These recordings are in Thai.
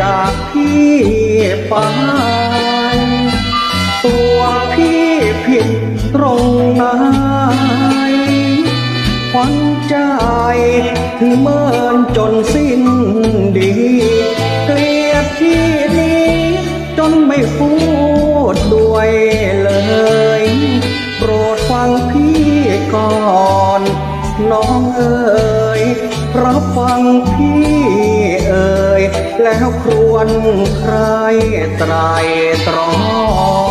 จากพี่ไป ตัวพี่ผิดตรงไหนควัญใจถือเมินจนสิ้นดีเกลียดที่นี้จนไม่พูดด้วยเลยโปรดฟังพี่ก่อน น้องเอ๋ยรับฟังพี่ แล้วครวนใครไตรตรอง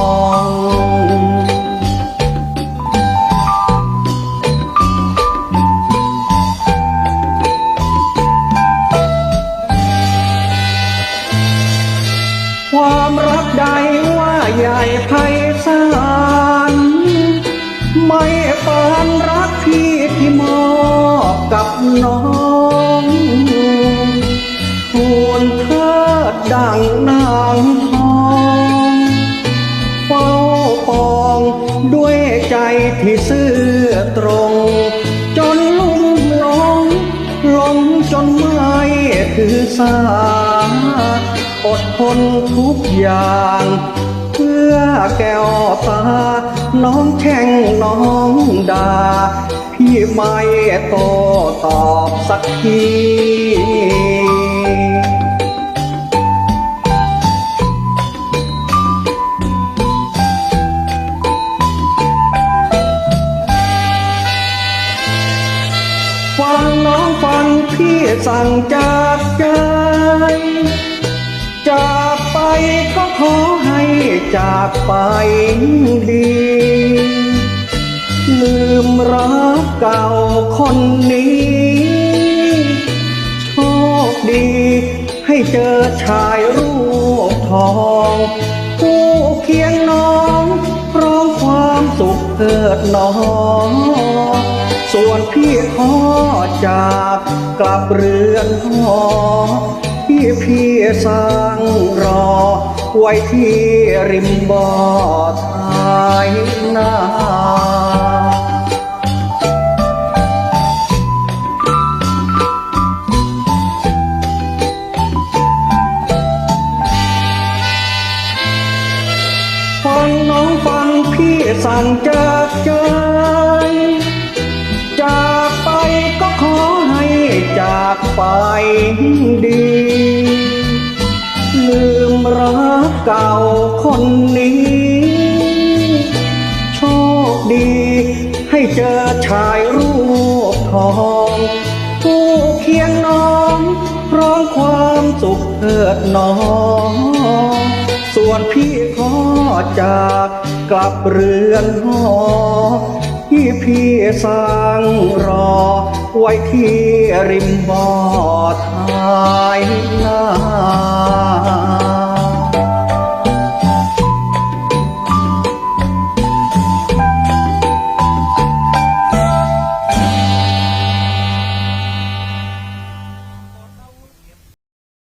ด้วยใจที่ซื่อตรง จนลุ่มหลงหลงจนไม่ถือสา อดทนทุกอย่าง เพื่อแก้วตา น้องแข่งน้องดา พี่ไม่โตตอบสักที ฟังพี่สั่งจากใจ จากไปก็ขอให้จากไปดี ลืมรักเก่าคนนี้ โชคดีให้เจอชายรูปทองผู้เคียงน้องร้องความสุขเกิดน้อง ส่วนพี่ขอจากกลับเรือนหอพี่พี่สั่งรอ ไว้ที่ริมบ่อท้ายนาฟังน้องฟังพี่สั่งจากใจ จากไปดี ลืมรักเก่าคนนี้ โชคดี ให้เจอชายรูปทองผู้เคียงน้องร้องความสุขเถิดน้อง ส่วนพี่ขอจากกลับเรือนหอที่พี่สั่งรอ ไว้ที่ริมบ่อท้ายนา